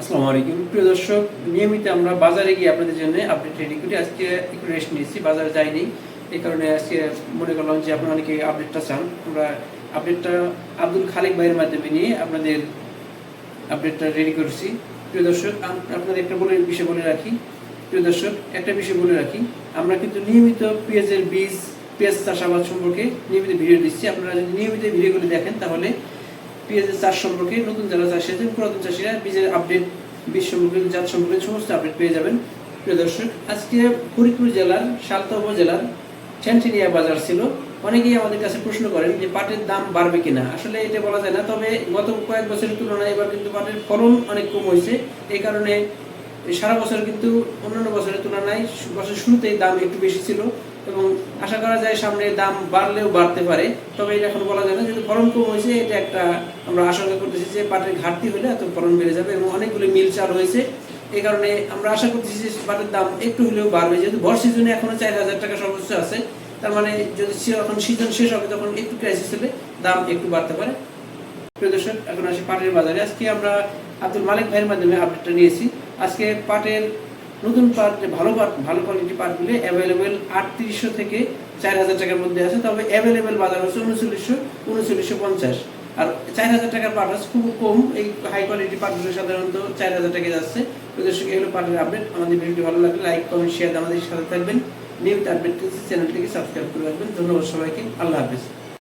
আসসালামু আলাইকুম। প্রিয় দর্শক, নিয়মিত আমরা বাজারে গিয়ে আপনাদের জন্য আপডেট রেডি করি। আজকে একটু রেস্ট নিয়েছি, বাজারে যাইনি। এই কারণে আজকে মনে করলাম যে আপনারা অনেকে আপডেটটা চান। আমরা আপডেটটা আব্দুল খালেক ভাইয়ের মাধ্যমে নিয়ে আপনাদের আপডেটটা রেডি করেছি। প্রিয় দর্শক আপনাদের একটা বলে, বিষয় বলে রাখি। প্রিয় দর্শক, একটা বিষয় বলে রাখি। আমরা কিন্তু নিয়মিত পেঁয়াজের বীজ, পেঁয়াজ চাষাবাদ সম্পর্কে নিয়মিত ভিডিও দিচ্ছি। আপনারা যদি নিয়মিত ভিডিওগুলি দেখেন, তাহলে পেঁয়াজের চাষ সম্পর্কে নতুন যারা চাষি আছেন পুরাতন চাষিরা বীজের আপডেট বীজ সম্পর্কে, জাত সম্পর্কে সমস্ত আপডেট পেয়ে যাবেন। প্রিয় দর্শক, আজকে ফরিদপুর জেলার সালতা উপজেলার ঠ্যানঠেনিয়া বাজার ছিল। অনেকেই আমাদের কাছে প্রশ্ন করেন যে পাটের দাম বাড়বে কিনা। আসলে এটা বলা যায় না, তবে গত কয়েক বছরের তুলনায় এবার কিন্তু পাটের ফলন অনেক কম হয়েছে। এই কারণে সারা বছর কিন্তু অন্যান্য বছরের তুলনায় বছর শুরুতেই দাম একটু বেশি ছিল এবং আশা করা যায় সামনে দাম বাড়লেও বাড়তে পারে। তবে এটা এখন বলা যায় না, যেহেতু ফলন কম হয়েছে, এটা একটা আমরা আশঙ্কা করতেছি যে পাটের ঘাটতি হলে এত ফলন বেড়ে যাবে এবং অনেকগুলো মিল চালু হয়েছে। এই কারণে আমরা আশা করতেছি যে পাটের দাম একটু হলেও বাড়বে। যেহেতু ভর সিজনে এখনও চার হাজার টাকা সর্বোচ্চ আছে, তার মানে যদি যখন সিজন শেষ হবে, তখন একটু ক্রাইসিস হলে দাম একটু বাড়তে পারে। প্রিয় দর্শক, এখন আসি পাটের বাজারে। আজকে আমরা আব্দুল মালিক ভাইয়ের মাধ্যমে আপডেটটা নিয়েছি। আজকে পাটের নতুন পাট, যে ভালো পাট, ভালো কোয়ালিটি পাটগুলি অ্যাভেলেবেল আটত্রিশশো থেকে চার হাজার টাকার মধ্যে আছে, তবে অ্যাভেলেবেল বাজার হচ্ছে উনচল্লিশশো উনচল্লিশশো পঞ্চাশ। আর চার হাজার টাকার পাট আছে খুব কম। এই হাই কোয়ালিটি পাটগুলো সাধারণত চার হাজার টাকা যাচ্ছে। প্রিয় দর্শক, এগুলো পাটের আপডেট আমাদের ভিডিওটি ভালো লাগলে লাইক কমেন্ট শেয়ার আমাদের সাথে থাকবেন। নিয়মিত আপডেট চ্যানেলটিকে সাবস্ক্রাইব করে রাখবেন। ধন্যবাদ সবাইকে। আল্লাহ হাফিজ।